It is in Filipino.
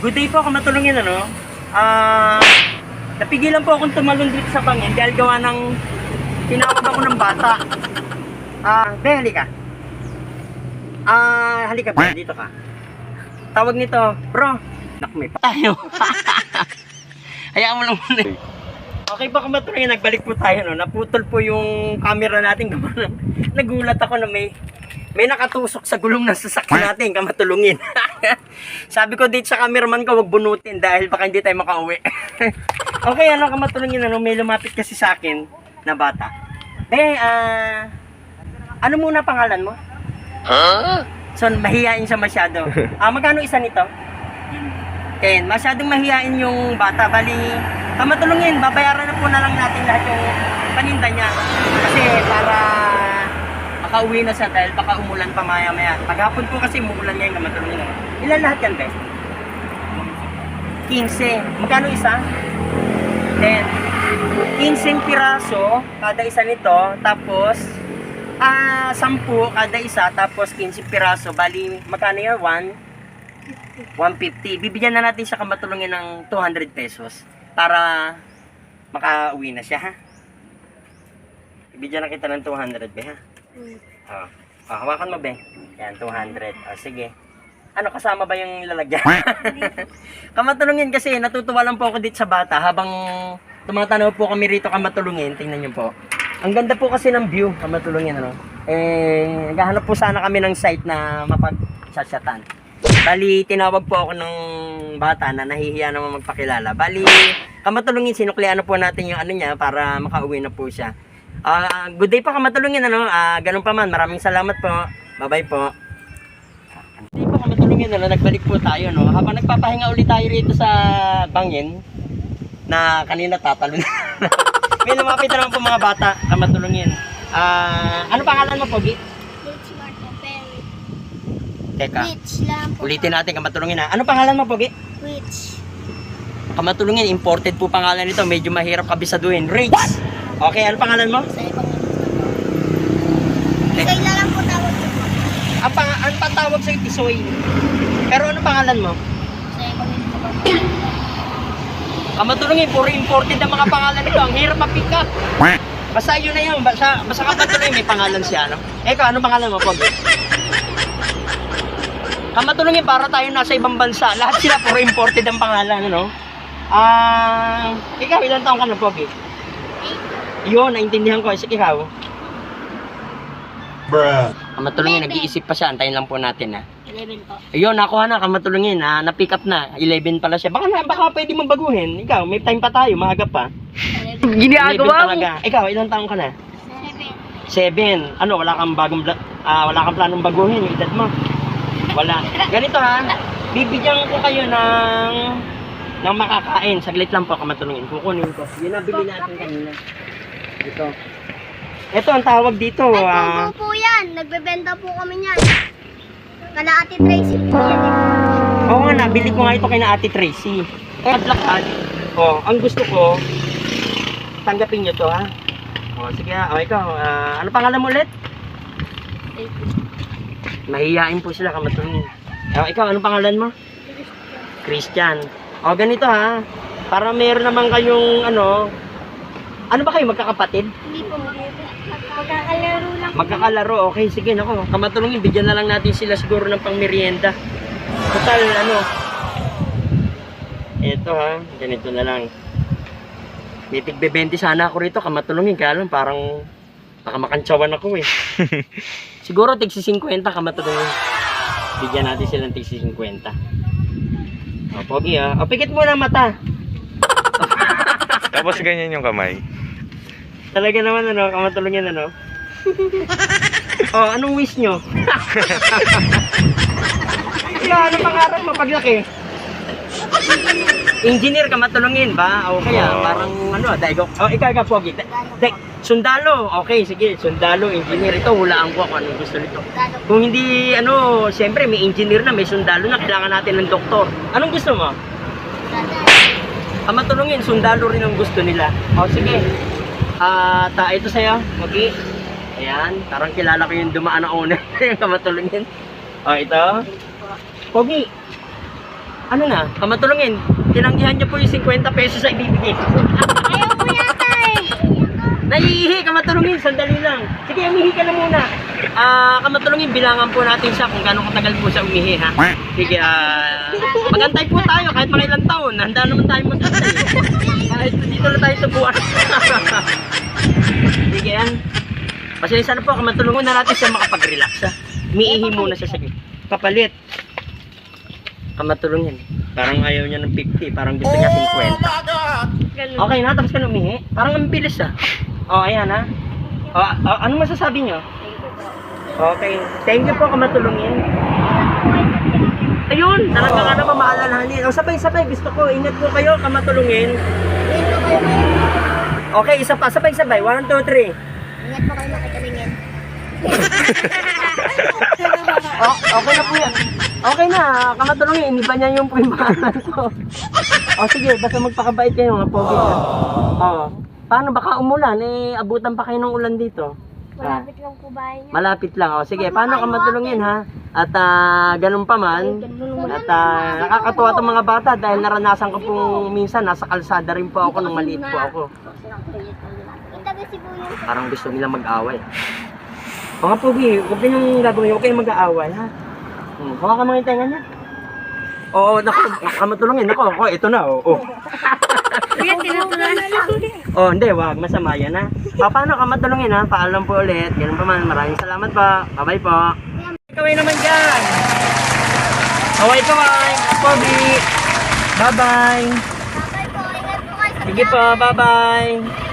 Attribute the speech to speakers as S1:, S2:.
S1: Good day po, kamatulungin ano. Ah, napigilan po akong tumalon dito sa bangin dahil gawa ng tinawag ako ng bata. Ah, be, halika. Ah, halika ba, dito ka. Tawag nito, bro. Nak, may tayo. Hayaan mo lang muna. Okay po kamatulungin, nagbalik po tayo no. Naputol po yung camera natin. Nagulat ako na may may nakatusok sa gulong ng sasakyan natin, kamatulungin. Sabi ko dito sa cameraman ko, wag bunutin dahil baka hindi tayo makauwi. okay, ano kamatulungin, ano, may lumapit kasi sa akin na bata. Eh, ah, ano muna pangalan mo? So, mahihain siya masyado. Ah, magkano isa nito? 10. Masyadong mahihain yung bata. Bali, kamatulungin, babayaran na po na lang natin lahat yung paninda niya. Kasi para makauwi na siya dahil baka umulan pa maya maya. Paghapon po kasi umuulan ngayon kamatulungin. eh. Ilan lahat yan, Bes? 15. Magkano isa? 10. 15 piraso kada isa nito. Tapos, ah, 10 kada isa. Tapos 15 piraso. Bali, magkano yan? 1? 150. Bibigyan na natin siya kamatulungin ng 200 pesos para makauwi na siya, ha? Bibigyan na kita ng 200, be, ha? Oh. Oh, hawakan mo, be. Yan, 200. Oh, sige. Ano, kasama ba yung lalagyan? kamatulungin kasi, natutuwa lang po ako dito sa bata habang tumatanaw po kami rito kamatulungin. Tingnan niyo po. Ang ganda po kasi ng view, kamatulungin, ano? Eh, naghahanap po sana kami ng site na mapag-chatsatan. Bali, tinawag po ako ng bata na nahihiya naman magpakilala. Bali, kamatulungin, sinuklian na po natin yung ano niya para makauwi na po siya. Ah, good day pa kamatulungin, ano? Ah, ganun pa man, maraming salamat po. Bye-bye po. Kamatulungin, ano? Nagbalik po tayo, no? Habang nagpapahinga ulit tayo rito sa bangin, na kanina tatalo na. May lumapit na naman po mga bata, kamatulungin. Ah, ano pangalan mo, Pogi?
S2: Rich Marco Perry.
S1: Teka.
S2: Rich lang po.
S1: Ulitin natin kamatulungin ha. Ano pangalan mo, Pogi?
S2: Rich.
S1: Kamatulungin, imported po pangalan nito. Medyo mahirap kabisaduhin. Rich! Okay, ano pangalan mo?
S2: Sa ibang Sa ila lang po tawag ko po.
S1: Ang, pang patawag sa Tisoy. Pero ano pangalan mo? Kamatulungin, puro imported ang mga pangalan nito. Ang hirap ma-pick up. Basta yun na yun. Basta, basta kamatulungin, may pangalan siya. Ano? Eko, ano pangalan mo, Pogi? Kamatulungin, para tayo nasa ibang bansa. Lahat sila puro imported ang pangalan, ano? Ah, ikaw, ilang taong ka na, Pogi? Yun, naintindihan ko. Ikaw.
S3: Bruh.
S1: Kamatulungin, nag-iisip pa siya. Antayin lang po natin, ha.
S2: 11 po.
S1: Ayun, nakuha na, kamatulungin, ha. Na-pick up na. 11 pala siya. Baka, na, baka pwede mong baguhin. Ikaw, may time pa tayo. Maaga pa.
S2: 11.
S1: 11 talaga. Ikaw, ilang taong ka na?
S2: 7.
S1: 7. Ano, wala kang bagong, ah, wala kang planong baguhin yung edad mo. Wala. Ganito ha, bibigyan ko kayo ng ng makakain. Saglit lang po kamatulungin. Kukunin ko. Yun ang bili natin kanina. Ito. Ito ang tawag dito.
S2: Ay,
S1: ah,
S2: po po yan. Nagbebenta po kami niyan. Kala Ate Tracy po yan.
S1: Oo nga, nabili ko nga ito kay na Ate Tracy. Eh, lakad. Oh, ang gusto ko, tanggapin nyo to ha. Oh, sige ha. Oh, ikaw, ah, ano pangalan mo ulit? Mahihain po sila kamatulungin. Oh, ikaw, ano pangalan mo? Christian. O, ganito ha. Para meron naman kayong ano, ano ba kayo, magkakapatid?
S2: Magkakalaro
S1: okay, sige, nako. Kamatulungin, bigyan na lang natin sila siguro ng pang merienda. Total, ano. Ito ha, ganito na lang. May tigbe-20 sana ako rito, kamatulungin. Kaya lang, parang baka makantsawan ako eh. siguro tigsi 50 kamatulungin. Bigyan natin silang tigsi 50. O, pogi ha. O, pikit mo na mata.
S3: Tapos ganyan yung kamay.
S1: Talaga naman ano, kamatulungin ano. oh, anong wish nyo? Ikaw, ano pangarap mo paglaki? Engineer ka matulungin ba? O kaya
S3: Oo.
S1: parang ano, daigo. Oh, ikaw ikaw pogi. Da- da- sundalo. Okay, sige, sundalo, engineer ito hulaan ko kung anong gusto nito. Kung hindi ano, siyempre may engineer na, may sundalo na, kailangan natin ng doktor. Anong gusto mo? Ang matulungin, sundalo rin ang gusto nila. O sige. Ah, ta ito sa'yo, Pogi. Ayan, parang kilala ko yung dumaan na owner yung kamatulungin. O ito. Pogi. Ano na? Kamatulungin. Tinanggihan niyo po yung 50 pesos ay ibibigay.
S2: Ayaw mo yata eh.
S1: Naiihi, kamatulungin. Sandali lang. Sige, umihi ka na muna. Ah, kamatulungin, bilangan po natin siya kung gaano katagal po siya umihi, ha? Sige, ah, magantay po tayo kahit mga ilang taon. Handa naman tayo magantay. Kahit dito na tayo tubuan. Sige, yan. Pasensya na po, kamatulungin na natin siya makapag-relax, ha? Umiihi muna siya, sige. Papalit. Kamatulungin. Parang ayaw niya ng 50, parang gusto niya 50.
S2: Ganun.
S1: Okay na, tapos ka na umihi. Parang ang bilis ah. Oh, ayan ha. Oh, oh, ano masasabi niyo? Okay. Thank you po kamatulungin. Ayun, talaga nga naman maalalahanin. Oh, sabay-sabay, gusto ko. Ingat po kayo, kamatulungin. Okay, isa pa, sabay-sabay. One, two, three.
S2: Ingat po kayo nakitalingin.
S1: Oh, okay na po yan. Okay na, kamatulungin. Iniba niya yung primaran ko. oh, sige, basta magpakabait kayo mga pogi. Oh. Paano baka umulan? Eh, abutan pa kayo ng ulan dito.
S2: Malapit lang po bahay niya.
S1: Malapit lang. O sige, paano ka matulungin ha? At ah, ganun pa man. At ah, nakakatuwa itong mga bata dahil naranasan ko pong minsan nasa kalsada rin po ako nung maliit po ako.
S2: Yung taga Cebu yun.
S1: Parang gusto nila mag-away. Mga pogi, huwag kayong gagawin, huwag kayong mag-aaway ha. Hmm, hawa ka mga yung tenga niya. Oo, naku, kamatulungin. Naku, ako, ito na, oo. Oh,
S2: Kuya, tinutunan na lang.
S1: oh, hindi, wag, masama yan ha. Pa, paano ka matulungin ha? Paalam po ulit. Ganun pa man, maraming salamat po. Bye-bye po. Kaway naman dyan. Kaway kaway. Pogi. Bye-bye.
S2: Bye po, ingat po kayo.
S1: Sige po, bye-bye.